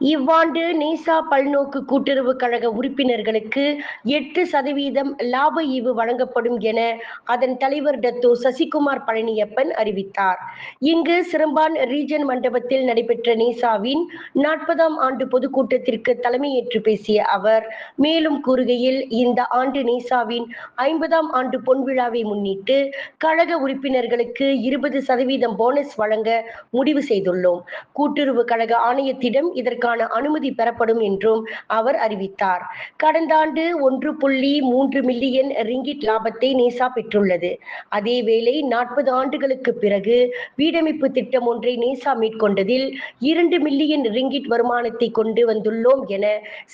இவ்வாண்டு நேசா பல்நோக்கு கூட்டுறவு கழக உறுப்பினர்களுக்கு எட்டு சதவீதம் லாப ஈவு வழங்கப்படும் என அதன் தலைவர் டத்தோ சசிகுமார் பழனியப்பன் அறிவித்தார். இங்கு சிறம்பான் ரீஜன் மண்டபத்தில் நடைபெற்ற நீசாவின் நாற்பதாம் ஆண்டு பொதுக்கூட்டத்திற்கு தலைமையேற்று பேசிய அவர் மேலும் கூறுகையில் இந்த ஆண்டு நேசாவின் ஐம்பதாம் ஆண்டு பொன்விழாவை முன்னிட்டு கழக உறுப்பினர்களுக்கு இருபது சதவீதம் போனஸ் வழங்க முடிவு செய்துள்ளோம். கூட்டுறவு கழக ஆணையத்திடம் இதற்கான அனுமதி பெறப்படும் என்றும் அவர் அறிவித்தார். கடந்த ஆண்டு ஒன்று புள்ளி மூன்று மில்லியன் ரிங்கிட் லாபத்தை நேசா பெற்றுள்ளது. அதேவேளை நாற்பது ஆண்டுகளுக்கு பிறகு வீடமைப்பு திட்டம் ஒன்றை நேசா மேற்கொண்டதில் இரண்டு மில்லியன் ரிங்கிட் வருமானத்தை கொண்டு வந்துள்ளோம் என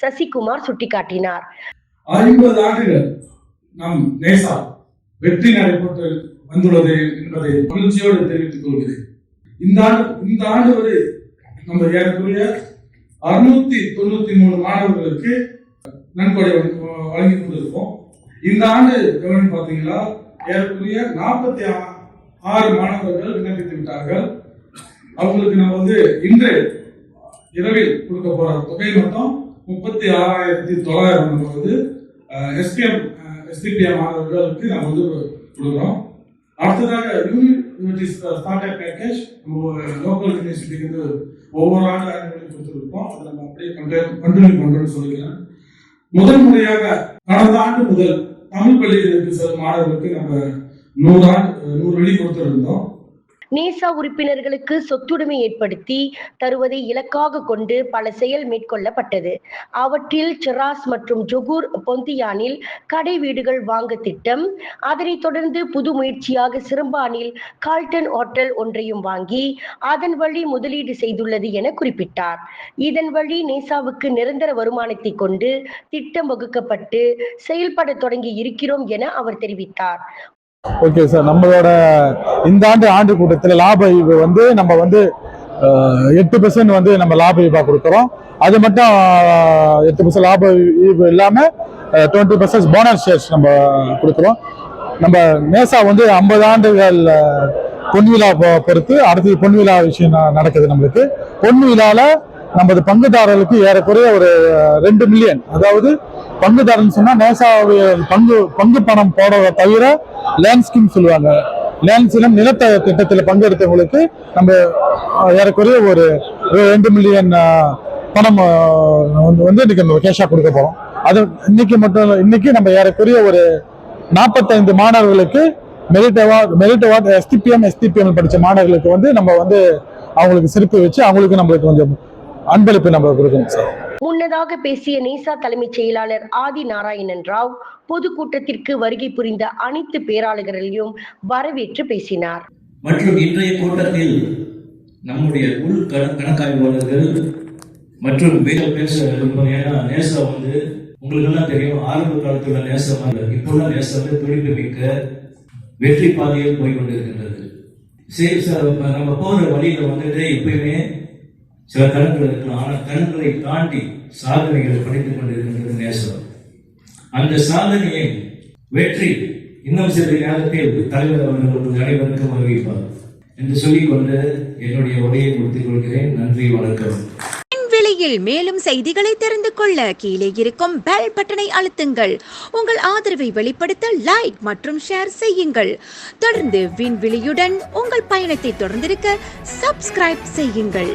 சசிகுமார் சுட்டிக்காட்டினார். ஐம்பது ஆண்டுகள் நம் நேசா வெற்றி நடைபெற்று வந்துள்ளது என்பதை மகிழ்ச்சியோடு தெரிவித்துக் கொள்கிறேன். இந்த ஆண்டு இந்த ஆண்டு வரை நம்ம ஏறக்குறைய அறுநூத்தி தொண்ணூத்தி மூணு மாணவர்களுக்கு நன்கொடை வழங்கி- கொண்டிருக்கோம். இந்த ஆண்டு கவனம் பார்த்தீங்கன்னா ஏறக்குறைய நாற்பத்தி ஆறு மாணவர்கள் விண்ணப்பித்து விட்டார்கள். அவங்களுக்கு நம்ம வந்து இன்று இரவில் கொடுக்க போற தொகை மொத்தம் முப்பத்தி ஆறாயிரத்தி தொள்ளாயிரம் நம்ம வந்து எஸ்பிஎம் எஸ்டிபிஎம் மாணவர்களுக்கு நம்ம வந்து கொடுக்குறோம். அடுத்ததாக யூனிவர்சிட்டி ஸ்டார்ட் அப் பேக்கேஜ் நம்ம லோக்கல் யூனிவர்சிட்டிக்கு வந்து ஒவ்வொரு ஆண்டு அறிமுகம் கொடுத்துருக்கோம். அதை நம்ம அப்படியே கண்டினியூ பண்றோம்னு சொல்லிக்கிறேன். முதல் முறையாக கடந்த ஆண்டு முதல் தமிழ் பள்ளிகளுக்கு செல்லும் மாணவர்களுக்கு நம்ம நூறு ஆண்டு நூறு வழி கொடுத்துருந்தோம். நேசா உறுப்பினர்களுக்கு சொத்துடைமை ஏற்படுத்தி தருவதை இலக்காக கொண்டு பல செயல் மேற்கொள்ளப்பட்டது. அவற்றில் சிராஸ் மற்றும் ஜொகூர் பொந்தியானில் கடை வீடுகள் வாங்க திட்டம் அதனைத் தொடர்ந்து புது முயற்சியாக சிறம்பானில் கால்டன் ஹோட்டல் ஒன்றையும் வாங்கி அதன் வழி முதலீடு செய்துள்ளது என குறிப்பிட்டார். இதன் வழி நேசாவுக்கு நிரந்தர வருமானத்தை கொண்டு திட்டம் வகுக்கப்பட்டு செயல்பட தொடங்கி இருக்கிறோம் என அவர் தெரிவித்தார். ஓகே சார் நம்மளோட இந்த ஆண்டு ஆண்டு கூட்டத்தில் லாப ஈவு வந்து நம்ம வந்து எட்டு பர்சன்ட் வந்து நம்ம லாப ஈவா கொடுக்குறோம். அது மட்டும் எட்டு பர்சன்ட் லாப ஈவு இல்லாமல் டுவெண்ட்டி பர்சன்ட் போனஸ் ஷேர்ஸ் நம்ம கொடுக்குறோம். நம்ம நேசா வந்து ஐம்பது ஆண்டுகள் பொன் விழா பொறுத்து அடுத்தது பொன் விழா விஷயம் நடக்குது நம்மளுக்கு. பொன் விழாவில் நமது பங்குதாரர்களுக்கு ஏறக்குறைய ஒரு ரெண்டு மில்லியன் அதாவது பங்குதாரன் சொன்னா நேசாவுடைய பங்கு பங்கு பணம் போடுறத தவிர லேண்ட் ஸ்கீம் சொல்லுவாங்க. லேண்ட் ஸ்கீம் நிலத்த திட்டத்தில் பங்கெடுத்தவங்களுக்கு நம்ம ஏறக்குறைய ஒரு ரெண்டு மில்லியன் பணம் வந்து வந்து இன்னைக்கு நம்ம கேஷாக கொடுக்க போகிறோம் அது இன்னைக்கு மட்டும் இல்ல, இன்னைக்கு நம்ம ஏறக்குறைய ஒரு நாற்பத்தைந்து மாணவர்களுக்கு merit award merit award STPM STPM படித்த மாணவர்களுக்கு வந்து நம்ம வந்து அவங்களுக்கு சிறப்பு வச்சு அவங்களுக்கு நம்மளுக்கு கொஞ்சம் அன்பளிப்பு நம்ம கொடுக்கணும் சார். முன்னதாக பேசிய நேசா தலைமைச் செயலாளர் ஆதி நாராயணன் ராவ் பொதுக்கூட்டத்திற்கு வருகை புரிந்த அனைத்து பேராளர்களையும் வரவேற்று பேசினார். மற்றும் இன்றைய கூட்டத்தில் நம்முடைய உள் கணக்காய்வாளர்கள் மற்றும் வேத பேச விரும்பும் ஏன்னா நேசா வந்து உங்களுக்கு எல்லாம் தெரியும் ஆரம்ப காலத்துல நேசம் அல்ல இப்போல்லாம் நேசம் வந்து துடிப்பு மிக்க வெற்றி பாதையில் போய் கொண்டிருக்கின்றது. சரி சார் நம்ம போற வழியில வந்துட்டு எப்பயுமே சில கணக்குகள் இருக்கலாம் ஆனால் கணக்குகளை தாண்டி சாதனைகளை படித்துக் கொண்டிருக்கின்றது நேசம் அந்த சாதனையை வெற்றி இன்னும் சில நேரத்தில் தலைவர் அவர்கள் உங்களுக்கு அனைவருக்கும் அறிவிப்பார் என்று சொல்லிக்கொண்டு என்னுடைய உரையை முடித்துக் கொள்கிறேன். நன்றி வணக்கம். விலையில் மேலும் செய்திகளை தெரிந்து கொள்ள கீழே இருக்கும் பெல் பட்டனை அழுத்துங்கள். உங்கள் ஆதரவை வெளிப்படுத்த லைக் மற்றும் ஷேர் செய்யுங்கள். தொடர்ந்து விண்வெளியுடன் உங்கள் பயணத்தை தொடர்ந்திருக்க சப்ஸ்கிரைப் செய்யுங்கள்.